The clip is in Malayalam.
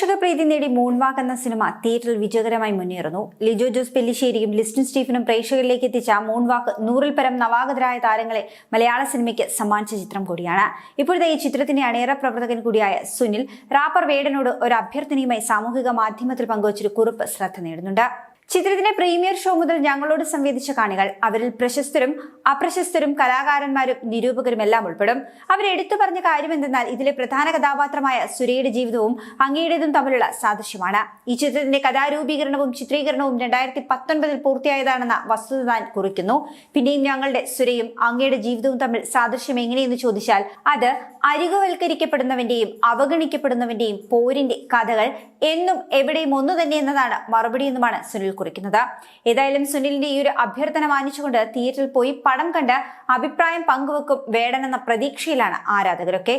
പ്രേക്ഷക പ്രീതി നേടി മൂൺവാക്ക് എന്ന സിനിമ തിയേറ്ററിൽ വിജയകരമായി മുന്നേറുന്നു. ലിജോ ജോസ് പെല്ലിശ്ശേരിയും ലിസ്റ്റിൻ സ്റ്റീഫനും പ്രേക്ഷകരിലേക്ക് എത്തിച്ച മൂൺവാക്ക് നൂറിൽ പരം നവാഗതരായ താരങ്ങളെ മലയാള സിനിമയ്ക്ക് സമ്മാനിച്ച ചിത്രം കൂടിയാണ്. ഇപ്പോഴത്തെ ഈ ചിത്രത്തിന്റെ അണിയറ പ്രവർത്തകൻ കൂടിയായ സുനിൽ റാപ്പർ വേടനോട് ഒരു അഭ്യർത്ഥനയുമായി സാമൂഹിക മാധ്യമത്തിൽ പങ്കുവച്ചൊരു കുറിപ്പ് ശ്രദ്ധ നേടുന്നുണ്ട്. ചിത്രത്തിന്റെ പ്രീമിയർ ഷോ മുതൽ ഞങ്ങളോട് സംവേദിച്ച കാണികൾ. അവരിൽ പ്രശസ്തരും അപ്രശസ്തരും കലാകാരന്മാരും നിരൂപകരും എല്ലാം ഉൾപ്പെടും അവരെടുത്തു പറഞ്ഞ കാര്യം എന്തെന്നാൽ ഇതിലെ പ്രധാന കഥാപാത്രമായ സുരയുടെ ജീവിതവും അങ്ങയുടേതും തമ്മിലുള്ള സാദൃശ്യമാണ്. ഈ ചിത്രത്തിന്റെ കഥാരൂപീകരണവും ചിത്രീകരണവും രണ്ടായിരത്തി പത്തൊൻപതിൽ പൂർത്തിയായതാണെന്ന വസ്തുത താൻ കുറിക്കുന്നു. പിന്നെയും ഞങ്ങളുടെ സുരയും അങ്ങയുടെ ജീവിതവും തമ്മിൽ സാദൃശ്യം എങ്ങനെയെന്ന് ചോദിച്ചാൽ അത് അരികുവൽക്കരിക്കപ്പെടുന്നവന്റെയും അവഗണിക്കപ്പെടുന്നവന്റെയും പോരിന്റെ കഥകൾ എന്നും എവിടെയും ഒന്നു തന്നെ എന്നതാണ് മറുപടി എന്നുമാണ് സുനിൽ കുറിക്കുന്നത്. ഏതായാലും സുനിലിന്റെ ഈ ഒരു അഭ്യർത്ഥന മാനിച്ചുകൊണ്ട് തിയേറ്ററിൽ പോയി പടം കണ്ട് അഭിപ്രായം പങ്കുവെക്കും വേടനെന്ന പ്രതീക്ഷയിലാണ് ആരാധകരൊക്കെ.